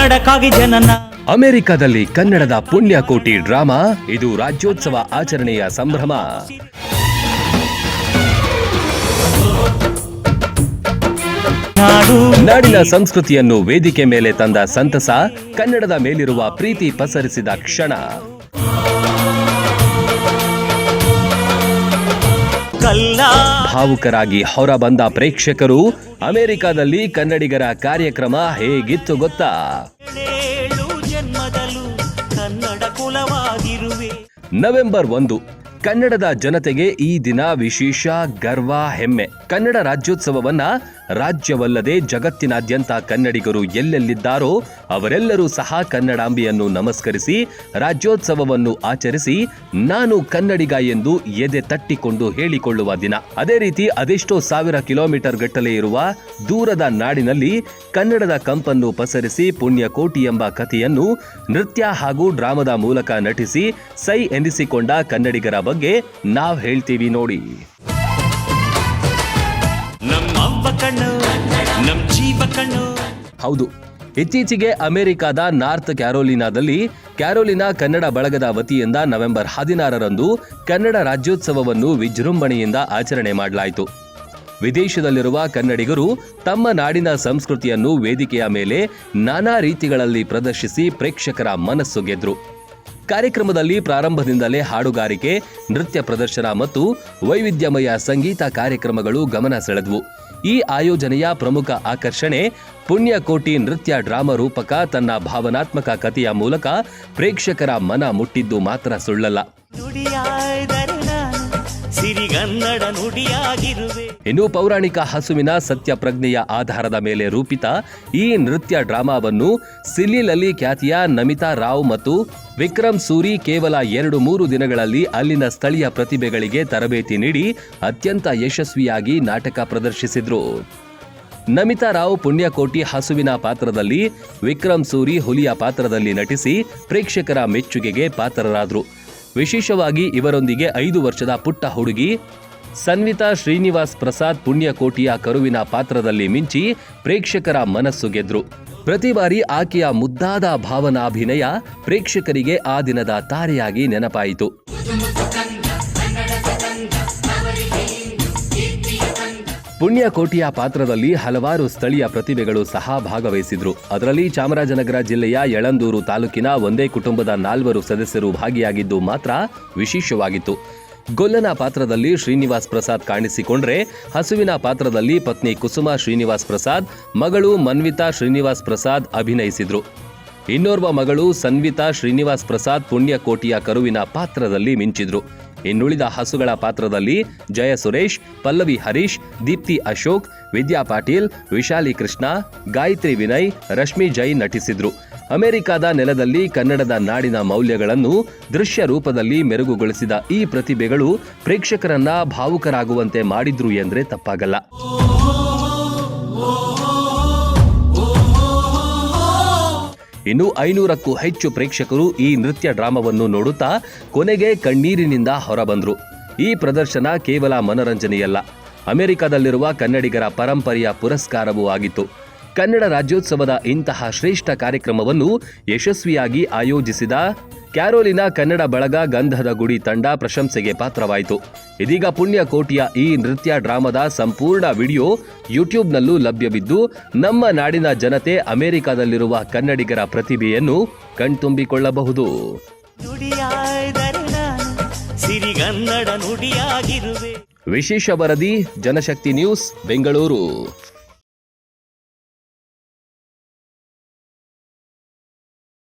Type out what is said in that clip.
ಕನ್ನಡಕ್ಕಾಗಿ ಜನನ. ಅಮೆರಿಕದಲ್ಲಿ ಕನ್ನಡದ ಪುಣ್ಯಕೋಟಿ ಡ್ರಾಮಾ, ಇದು ರಾಜ್ಯೋತ್ಸವ ಆಚರಣೆಯ ಸಂಭ್ರಮ. ನಾಡು ನಾಡಿನ ಸಂಸ್ಕೃತಿಯನ್ನು ವೇದಿಕೆ ಮೇಲೆ ತಂದ ಸಂತಸ, ಕನ್ನಡದ ಮೇಲಿರುವ ಪ್ರೀತಿ ಪಸರಿಸಿದ ಕ್ಷಣ. ಕಲ್ಲ. ಭಾವುಕರಾಗಿ ಹೊರಬಂದ ಪ್ರೇಕ್ಷಕರು ಅಮೆರಿಕದಲ್ಲಿ ಕನ್ನಡಿಗರ ಕಾರ್ಯಕ್ರಮ ಹೇಗಿತ್ತು ಗೊತ್ತಾ? ಜನ್ಮದಲ್ಲೂ ಕನ್ನಡ ಕುಲವಾಗಿರುವೆ. ನವೆಂಬರ್ ಒಂದು ಕನ್ನಡದ ಜನತೆಗೆ ಈ ದಿನ ವಿಶೇಷ ಗರ್ವ ಹೆಮ್ಮೆ. ಕನ್ನಡ ರಾಜ್ಯೋತ್ಸವವನ್ನ ರಾಜ್ಯವಲ್ಲದೆ ಜಗತ್ತಿನಾದ್ಯಂತ ಕನ್ನಡಿಗರು ಎಲ್ಲೆಲ್ಲಿದ್ದಾರೋ ಅವರೆಲ್ಲರೂ ಸಹ ಕನ್ನಡಾಂಬಿಯನ್ನು ನಮಸ್ಕರಿಸಿ, ರಾಜ್ಯೋತ್ಸವವನ್ನು ಆಚರಿಸಿ, ನಾನು ಕನ್ನಡಿಗ ಎಂದು ಎದೆ ತಟ್ಟಿಕೊಂಡು ಹೇಳಿಕೊಳ್ಳುವ ದಿನ. ಅದೇ ರೀತಿ ಅದೆಷ್ಟೋ ಸಾವಿರ ಕಿಲೋಮೀಟರ್ ಗಟ್ಟಲೆ ಇರುವ ದೂರದ ನಾಡಿನಲ್ಲಿ ಕನ್ನಡದ ಕಂಪನ್ನು ಪಸರಿಸಿ ಪುಣ್ಯಕೋಟಿ ಎಂಬ ಕಥೆಯನ್ನು ನೃತ್ಯ ಹಾಗೂ ಡ್ರಾಮದ ಮೂಲಕ ನಟಿಸಿ ಸೈ ಎನಿಸಿಕೊಂಡ ಕನ್ನಡಿಗರ ಬಗ್ಗೆ ನಾವು ಹೇಳ್ತೀವಿ ನೋಡಿ. ಹೌದು. ಇತ್ತೀಚೆಗೆ ಅಮೆರಿಕದ ನಾರ್ತ್ ಕ್ಯಾರೋಲಿನಾದಲ್ಲಿ ಕ್ಯಾರೋಲಿನಾ ಕನ್ನಡ ಬಳಗದ ವತಿಯಿಂದ ನವೆಂಬರ್ ಹದಿನಾರರಂದು ಕನ್ನಡ ರಾಜ್ಯೋತ್ಸವವನ್ನು ವಿಜೃಂಭಣೆಯಿಂದ ಆಚರಣೆ ಮಾಡಲಾಯಿತು. ವಿದೇಶದಲ್ಲಿರುವ ಕನ್ನಡಿಗರು ತಮ್ಮ ನಾಡಿನ ಸಂಸ್ಕೃತಿಯನ್ನು ವೇದಿಕೆಯ ಮೇಲೆ ನಾನಾ ರೀತಿಗಳಲ್ಲಿ ಪ್ರದರ್ಶಿಸಿ ಪ್ರೇಕ್ಷಕರ ಮನಸ್ಸು ಗೆದ್ರು. ಕಾರ್ಯಕ್ರಮದಲ್ಲಿ ಪ್ರಾರಂಭದಿಂದಲೇ ಹಾಡುಗಾರಿಕೆ, ನೃತ್ಯ ಪ್ರದರ್ಶನ ಮತ್ತು ವೈವಿಧ್ಯಮಯ ಸಂಗೀತ ಕಾರ್ಯಕ್ರಮಗಳು ಗಮನ ಸೆಳೆದವು. ಈ ಆಯೋಜನೆಯ ಪ್ರಮುಖ ಆಕರ್ಷಣೆ ಪುಣ್ಯಕೋಟಿ ನೃತ್ಯ ಡ್ರಾಮಾ ರೂಪಕ ತನ್ನ ಭಾವನಾತ್ಮಕ ಕಥೆಯ ಮೂಲಕ ಪ್ರೇಕ್ಷಕರ ಮನ ಮುಟ್ಟಿದ್ದು ಮಾತ್ರ ಸುಳ್ಳಲ್ಲ. ಸಿರಿಗನ್ನಡ ನುಡಿಯಾಗಿರುವೆ. ಇನ್ನು ಪೌರಾಣಿಕ ಹಸುವಿನ ಸತ್ಯ ಪ್ರಜ್ಞೆಯ ಆಧಾರದ ಮೇಲೆ ರೂಪಿತ ಈ ನೃತ್ಯ ಡ್ರಾಮಾವನ್ನು ಸಿಲ್ಲಿಲಲ್ಲಿ ಖ್ಯಾತಿಯ ನಮಿತಾ ರಾವ್ ಮತ್ತು ವಿಕ್ರಮ್ ಸೂರಿ ಕೇವಲ ಎರಡು ಮೂರು ದಿನಗಳಲ್ಲಿ ಅಲ್ಲಿನ ಸ್ಥಳೀಯ ಪ್ರತಿಭೆಗಳಿಗೆ ತರಬೇತಿ ನೀಡಿ ಅತ್ಯಂತ ಯಶಸ್ವಿಯಾಗಿ ನಾಟಕ ಪ್ರದರ್ಶಿಸಿದ್ರು. ನಮಿತಾ ರಾವ್ ಪುಣ್ಯಕೋಟಿ ಹಸುವಿನ ಪಾತ್ರದಲ್ಲಿ ವಿಕ್ರಮ್ ಸೂರಿ ಹುಲಿಯ ಪಾತ್ರದಲ್ಲಿ ನಟಿಸಿ ಪ್ರೇಕ್ಷಕರ ಮೆಚ್ಚುಗೆಗೆ ಪಾತ್ರರಾದ್ರು. ವಿಶೇಷವಾಗಿ ಇವರೊಂದಿಗೆ ಐದು ವರ್ಷದ ಪುಟ್ಟ ಹುಡುಗಿ ಸನ್ವಿತಾ ಶ್ರೀನಿವಾಸ್ ಪ್ರಸಾದ್ ಪುಣ್ಯಕೋಟಿಯ ಕರುವಿನ ಪಾತ್ರದಲ್ಲಿ ಮಿಂಚಿ ಪ್ರೇಕ್ಷಕರ ಮನಸ್ಸು ಗೆದ್ರು. ಪ್ರತಿ ಬಾರಿ ಆಕೆಯ ಮುದ್ದಾದ ಭಾವನಾಭಿನಯ ಪ್ರೇಕ್ಷಕರಿಗೆ ಆ ದಿನದ ತಾರೆಯಾಗಿ ನೆನಪಾಯಿತು. ಪುಣ್ಯಕೋಟಿಯ ಪಾತ್ರದಲ್ಲಿ ಹಲವಾರು ಸ್ಥಳೀಯ ಪ್ರತಿಭೆಗಳು ಸಹ ಭಾಗವಹಿಸಿದ್ರು. ಅದರಲ್ಲಿ ಚಾಮರಾಜನಗರ ಜಿಲ್ಲೆಯ ಯಳಂದೂರು ತಾಲೂಕಿನ ಒಂದೇ ಕುಟುಂಬದ ನಾಲ್ವರು ಸದಸ್ಯರು ಭಾಗಿಯಾಗಿದ್ದು ಮಾತ್ರ ವಿಶೇಷವಾಗಿತ್ತು. ಗೊಲ್ಲನ ಪಾತ್ರದಲ್ಲಿ ಶ್ರೀನಿವಾಸ್ ಪ್ರಸಾದ್ ಕಾಣಿಸಿಕೊಂಡ್ರೆ, ಹಸುವಿನ ಪಾತ್ರದಲ್ಲಿ ಪತ್ನಿ ಕುಸುಮ ಶ್ರೀನಿವಾಸ್ ಪ್ರಸಾದ್, ಮಗಳು ಮನ್ವಿತಾ ಶ್ರೀನಿವಾಸ್ ಪ್ರಸಾದ್ ಅಭಿನಯಿಸಿದ್ರು. ಇನ್ನೋರ್ವ ಮಗಳು ಸನ್ವಿತಾ ಶ್ರೀನಿವಾಸ್ ಪ್ರಸಾದ್ ಪುಣ್ಯಕೋಟಿಯ ಕರುವಿನ ಪಾತ್ರದಲ್ಲಿ ಮಿಂಚಿದ್ರು. ಇನ್ನುಳಿದ ಹಸುಗಳ ಪಾತ್ರದಲ್ಲಿ ಜಯ ಸುರೇಶ್, ಪಲ್ಲವಿ ಹರೀಶ್, ದೀಪ್ತಿ ಅಶೋಕ್, ವಿದ್ಯಾ ಪಾಟೀಲ್, ವಿಶಾಲಿ ಕೃಷ್ಣ, ಗಾಯತ್ರಿ ವಿನಯ್, ರಶ್ಮಿ ಜೈ ನಟಿಸಿದ್ರು. ಅಮೆರಿಕಾದ ನೆಲದಲ್ಲಿ ಕನ್ನಡದ ನಾಡಿನ ಮೌಲ್ಯಗಳನ್ನು ದೃಶ್ಯ ರೂಪದಲ್ಲಿ ಮೆರುಗುಗೊಳಿಸಿದ ಈ ಪ್ರತಿಭೆಗಳು ಪ್ರೇಕ್ಷಕರನ್ನ ಭಾವುಕರಾಗುವಂತೆ ಮಾಡಿದ್ರು ಎಂದ್ರೆ ತಪ್ಪಾಗಲ್ಲ. ಇನ್ನು ಐನೂರಕ್ಕೂ ಹೆಚ್ಚು ಪ್ರೇಕ್ಷಕರು ಈ ನೃತ್ಯ ಡ್ರಾಮಾವನ್ನು ನೋಡುತ್ತಾ ಕೊನೆಗೆ ಕಣ್ಣೀರಿನಿಂದ ಹೊರಬಂದ್ರು. ಈ ಪ್ರದರ್ಶನ ಕೇವಲ ಮನರಂಜನೆಯಲ್ಲ. ಅಮೆರಿಕದಲ್ಲಿರುವ ಕನ್ನಡಿಗರ ಪರಂಪರೆಯ ಪುರಸ್ಕಾರವೂ ಆಗಿತ್ತು. ಕನ್ನಡ ರಾಜ್ಯೋತ್ಸವದ ಇಂತಹ ಶ್ರೇಷ್ಠ ಕಾರ್ಯಕ್ರಮವನ್ನು ಯಶಸ್ವಿಯಾಗಿ ಆಯೋಜಿಸಿದ ಕ್ಯಾರೋಲಿನ ಕನ್ನಡ ಬಳಗ ಗಂಧದ ಗುಡಿ ತಂಡ ಪ್ರಶಂಸೆಗೆ ಪಾತ್ರವಾಯಿತು. ಇದೀಗ ಪುಣ್ಯಕೋಟಿಯ ಈ ನೃತ್ಯ ಡ್ರಾಮಾದ ಸಂಪೂರ್ಣ ವಿಡಿಯೋ ಯೂಟ್ಯೂಬ್ನಲ್ಲೂ ಲಭ್ಯವಿದ್ದು ನಮ್ಮ ನಾಡಿನ ಜನತೆ ಅಮೆರಿಕದಲ್ಲಿರುವ ಕನ್ನಡಿಗರ ಪ್ರತಿಭೆಯನ್ನು ಕಣ್ತುಂಬಿಕೊಳ್ಳಬಹುದು. ವಿಶೇಷ ವರದಿ ಜನಶಕ್ತಿ ನ್ಯೂಸ್ ಬೆಂಗಳೂರು.